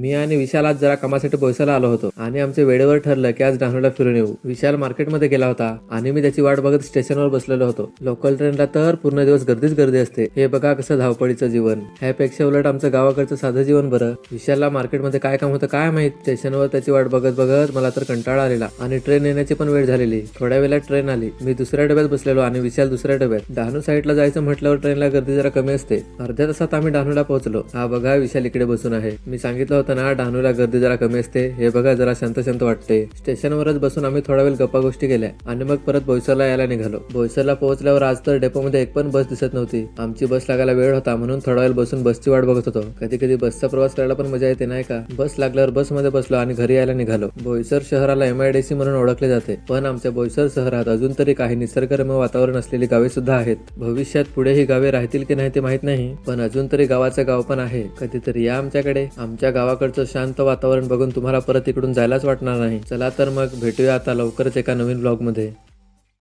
मी आणि विशाल आज जरा कामासाठी बोईसरला आलो होतो. आणि आमचं वेळेवर ठरलं की आज डहाणूला फिरून येऊ. विशाल मार्केटमध्ये गेला होता आणि मी त्याची वाट बघत स्टेशनवर बसलेलो होतो. लोकल ट्रेनला तर पूर्ण दिवस गर्दीच गर्दी असते. हे बघा कसं धावपळीचं जीवन. ह्यापेक्षा उलट आमचं गावाकडचं साधं जीवन बरं. विशालला मार्केटमध्ये काय काम होतं काय माहीत? स्टेशनवर त्याची वाट बघत बघत मला तर कंटाळा आलेला. आणि ट्रेन येण्याची पण वेळ झालेली. थोड्या वेळात ट्रेन आली. मी दुसऱ्या डब्यात बसलेलो आणि विशाल दुसऱ्या डब्यात. डहाणू साईडला जायचं म्हटल्यावर ट्रेनला गर्दी जरा कमी असते. अर्ध्या तासात आम्ही डहाणूला पोहोचलो. हा बघा विशाल इकडे बसून आहे. मी सांगितलं होताना डहाणूला गर्दी जरा कमी असते. हे बघा जरा शांत शांत वाटते स्टेशनवरच बसून आम्ही थोडा वेळ गप्पा गोष्टी केल्या. आणि मग परत बोईसरला यायला निघालो. बोईसरला पोहोचल्यावर आज तर डेपोमध्ये एक पण बस दिसत नव्हती. आमची बस लागायला वेळ होता म्हणून थोडा वेळ बसून बसची वाट बघत होतो. कधी कधी बसचा प्रवास करायला पण मजा येते नाही का? बस लागल्यावर बसमध्ये बसलो आणि घरी यायला निघालो. बोईसर शहराला एमआयडीसी म्हणून ओळखले जाते. पण आमच्या बोईसर शहरात अजून तरी काही निसर्गरम्य वातावरण असलेली गावे सुद्धा आहेत. भविष्यात पुढे ही गावे राहतील की नाही ते माहीत नाही पण अजून तरी गावाचं गाव पण आहे. कधीतरी या आमच्याकडे. आमच्या गावाकडचं शांत वातावरण बघून तुम्हाला परत इकडून जायलाच वाटणार नाही. चला तर मग भेटूया आता लवकरच एका नवीन ब्लॉगमध्ये